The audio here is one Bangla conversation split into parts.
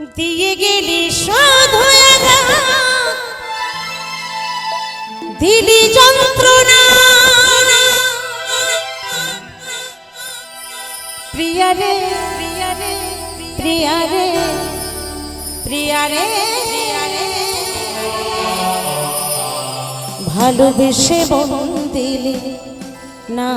দিয়ে গেলি শুধু দিলি যন্ত্রণা। প্রিয়ারে প্রিয়ারে প্রিয়ারে প্রিয়ারে ভালোবেসে বন দিলি না।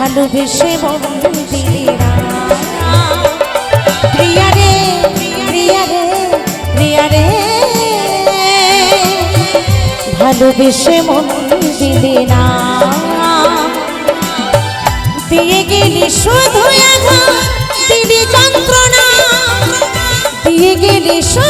ভালোবেসে মন দিলি না। প্রিয়ারে প্রিয়ারে প্রিয়ারে ভালোবেসে মন দিলি না। দিয়ে গেলি শুধু দিলি যন্ত্রণা। দিয়ে গেলি শুধু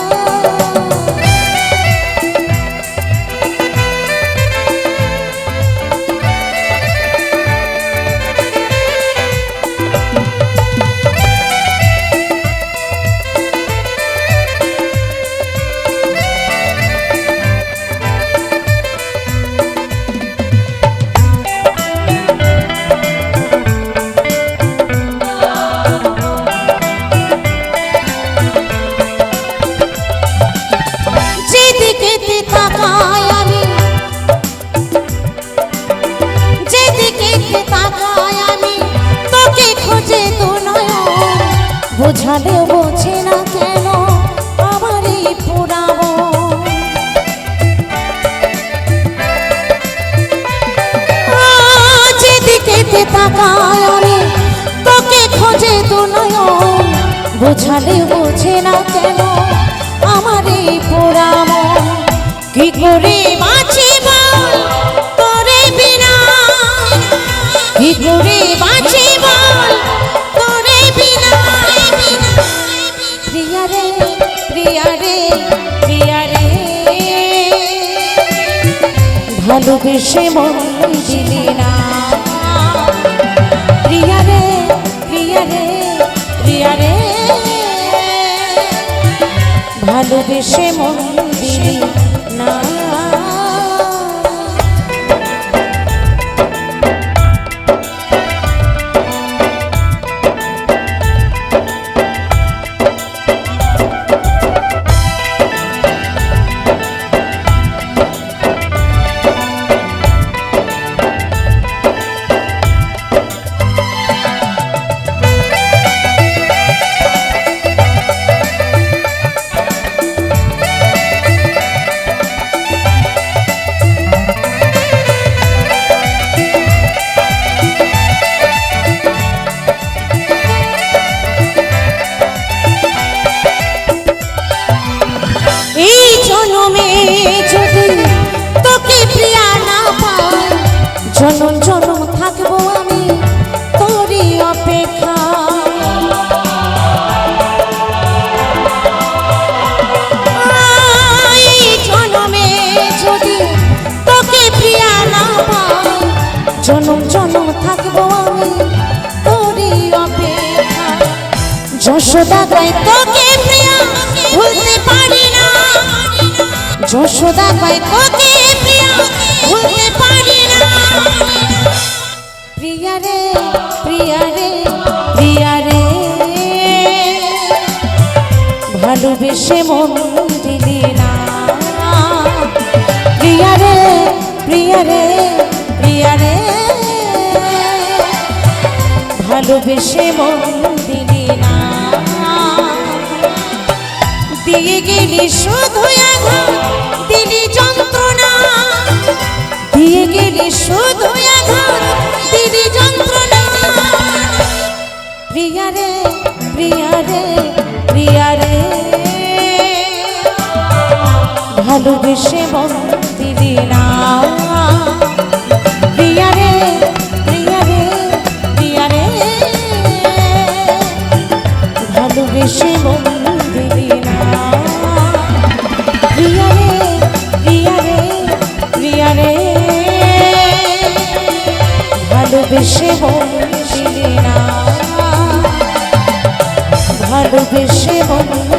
বোঝালে বোঝে না কেন আমার এই পোড়াম কি করে বাঁচি তোরে বিনা? কি করে বাঁচি তোরে বিনা? প্রিয়ারে প্রিয়ারে প্রিয়ারে ভালোবেসে মন ভালোবেসে মন দিলি যশোদা গায় তোকে প্রিয়া, ভুলতে পারি না। যশোদা গায় তোকে প্রিয়া, ভুলতে পারি না। প্রিয়া রে প্রিয়া রে প্রিয়া রে, ভালোবেসে মন দিলি না। প্রিয়া রে প্রিয়া রে প্রিয়া রে, ভালোবেসে মন দিলি দিয়ে গেলি শুধু দিলি যন্ত্রণা। দিয়ে গেলি শুধু দিলি যন্ত্রণা। প্রিয়া রে প্রিয়া রে প্রিয়া রে। ভালোবেসে না। ভালোবেসে দিলি না। ভালোবেসে মন